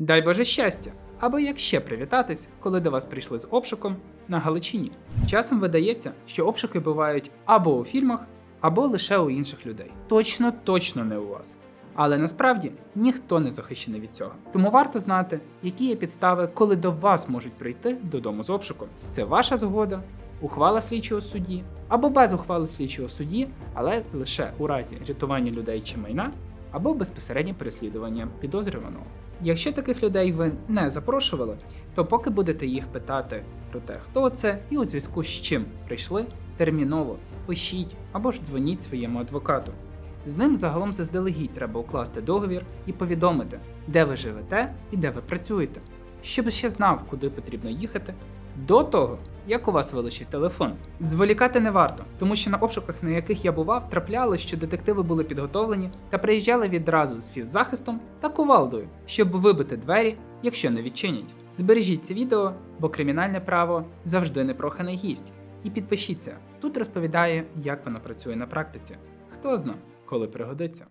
Дай Боже щастя! Або як ще привітатись, коли до вас прийшли з обшуком на Галичині. Часом видається, що обшуки бувають або у фільмах, або лише у інших людей. Точно, точно не у вас. Але насправді ніхто не захищений від цього. Тому варто знати, які є підстави, коли до вас можуть прийти додому з обшуком. Це ваша згода, ухвала слідчого судді або без ухвали слідчого судді, але лише у разі рятування людей чи майна або безпосереднє переслідування підозрюваного. Якщо таких людей ви не запрошували, то поки будете їх питати про те, хто це і у зв'язку з чим прийшли, терміново пишіть або ж дзвоніть своєму адвокату. З ним загалом заздалегідь треба укласти договір і повідомити, де ви живете і де ви працюєте, щоб ще знав, куди потрібно їхати до того, як у вас вилучить телефон. Зволікати не варто, тому що на обшуках, на яких я бував, траплялось, що детективи були підготовлені та приїжджали відразу з фіззахистом та кувалдою, щоб вибити двері, якщо не відчинять. Збережіть це відео, бо кримінальне право завжди непроханий гість. І підпишіться. Тут розповідає, як воно працює на практиці. Хто зна, коли пригодиться.